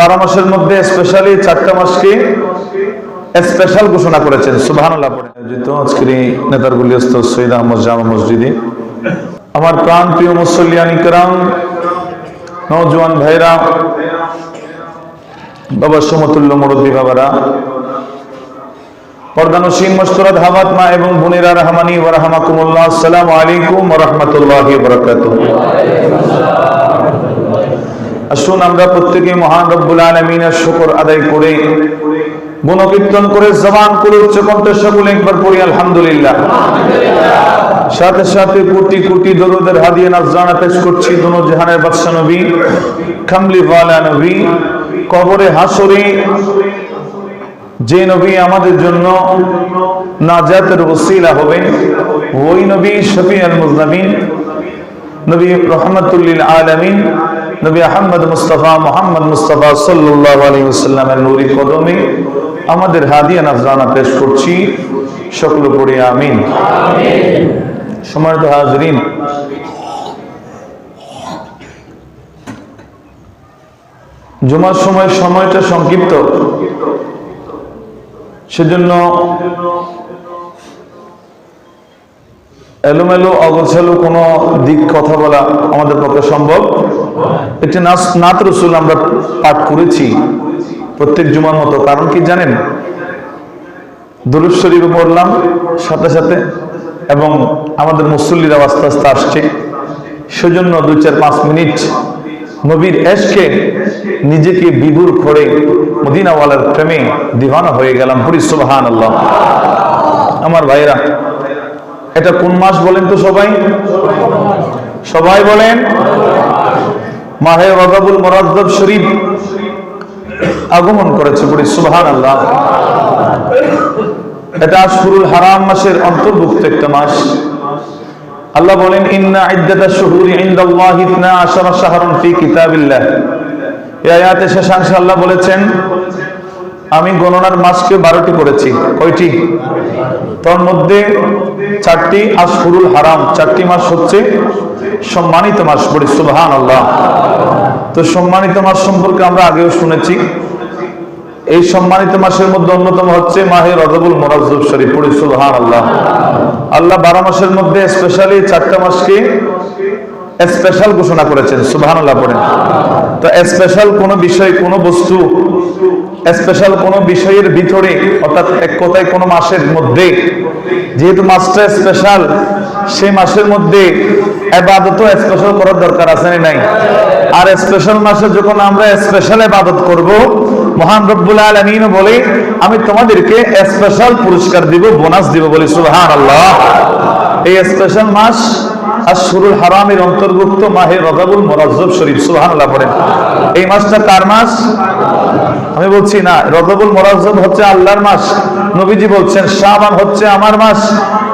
বারো মাসের মধ্যে স্পেশালি চারটা মাসকে স্পেশাল ঘোষণা করেছেন। সুবাহ আয়োজিত আজকের এই নেতার গুলিয়স্ত সৈয়দ আহমদ জামা মসজিদে। আমার প্রাণ প্রিয় মুসল্লিয়ানি কেরাম নওজোয়ান ভাইরা, বাবা সমতুল্য মুরব্বী বাবারা পর্দানসীন মস্তরাত হামাত মা এবং বোনেরা রহমানি ওয়া আসসালামু আলাইকুম ওয়া রাহমাতুল্লাহি ওয়া আসুন আমরা প্রত্যেকে মহান রব্বুল আলমিনের শুকর আদায় করে গুণকীর্তন করে, জবান করে, উচ্চ কণ্ঠে একবার পড়ি, আলহামদুলিল্লাহ। সাথে সাথে কোটি কোটি দরুদের হাদিয়ে নাজানা পেশ করছি, দুনো জাহানের বাদশা নবী কামলি ওয়ালা নবী, কবরে হাসরে, যে নবী আমাদের জন্য নাজাতের ওসিলা হবেন ওই নবী শফি আল মুজনাবিন নবী রহমতুল্লিল আলমিন নবী আহমদ মুস্তফা মোহাম্মদ মুস্তফা সাল্লাহ আলী সাল্লামের নুরি কদমে আমাদের হাদিয়া নাজরানা পেশ করছি। সকল পড়ে আমিন। সম্মানিত হাজরিন। জুমার সময় সময়টা সংক্ষিপ্ত। সেজন্য এলোমেলো, অগোছালো কোনো দিক কথা বলা আমাদের পক্ষে সম্ভব। একটি নাত রসুল আমরা পাঠ করেছি প্রত্যেক জুমার মতো। কারণ কি জানেন? দরুদ শরীফে পড়লাম সাথে সাথে এবং আমাদের মুসল্লিরা আস্তে আস্তে আসছে। সেজন্য দুই চার পাঁচ মিনিট নবীর এসকে নিজেকে বিভুর করে মদিনাওয়ালার প্রেমে দিওয়ানা হয়ে গেলাম। পুরি সুবাহান আল্লাহ আমার ভাইরা এটা কোন মাস বলেন তো সবাই? সবাই বলেন? মাহে রজাবুল মোরাজ্জব শরীফ আগমন করেছে বলি সুহান আল্লাহ এটা আশহুরুল হারাম মাসের অন্তর্ভুক্ত একটা মাস। আল্লাহ বলেন, ইন্না ইদ্দাতাশ শুহুরি ইনদাল্লাহি 12 শাহরান ফি কিতাবিল্লাহ। এই আয়াতে শেষাংশে আল্লাহ বলেছেন আমি গণনার মাসকে বারোটি করেছি। কয়টি? তোর মধ্যে চারটি আশহুরুল হারাম। চারটি মাস হচ্ছে সম্মানিত মাস বলি সুবহান আল্লাহ তো সম্মানিত মাস সম্পর্কে আমরা আগেও শুনেছি। এই সম্মানিত মাসের মধ্যে অন্যতম হচ্ছে মাহে রজবুল মোরাজুব শরীফ পড়ি সুবহান আল্লাহ আল্লাহ বারো মাসের মধ্যে স্পেশালি চারটা মাসকে স্পেশাল ঘোষণা করেছেন সুবহান আল্লাহ পড়েন। তো স্পেশাল কোন বিষয়, কোন বস্তু স্পেশাল কোন বিষয়ের ভিতরে, অর্থাৎ এক কথায় কোন মাসের মধ্যে, যেহেতু মাসটা স্পেশাল সেই মাসের মধ্যে এবাদত স্পেশাল করার দরকার আছে নাই? আর স্পেশাল মাসে যখন আমরা স্পেশাল এবাদত করব, মহান রব্বুল আলমিন বলে, আমি তোমাদেরকে স্পেশাল পুরস্কার দিব বোনাস দিব বলি সুবহান আল্লাহ এই স্পেশাল মাস আর শুরুল হারামের অন্তর্ভুক্ত মাহে রজাবুল মোরাজ্জব শরীফ, সুবহানাল্লাহ পড়েন। এই মাসটা কার মাস? আমি বলছি না, রজাবুল মোরাজ্জব হচ্ছে আল্লাহর মাস। নবীজি বলছেন, শাবান হচ্ছে আমার মাস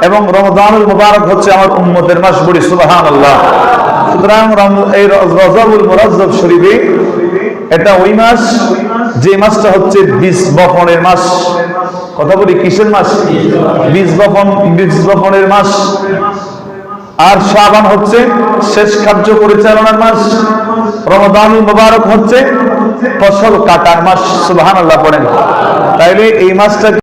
এবং রমজানুল মুবারক হচ্ছে আমার উম্মতের মাস বলি সুবহানাল্লাহ। সুতরাং এই রজাবুল মোরাজ্জব শরীফে এটা ওই মাস, যে মাসটা হচ্ছে বীজ বপনের মাস। কথা বলি, কিসের মাস? বীজ বপন, বীজ বপনের মাস। আর শাবান হচ্ছে শেষ কার্য পরিচালনার মাস রমদানুল মুবারক হচ্ছে ফসল কাটার মাস, সুবহানাল্লাহ পড়েন তাইলে এই মাসটা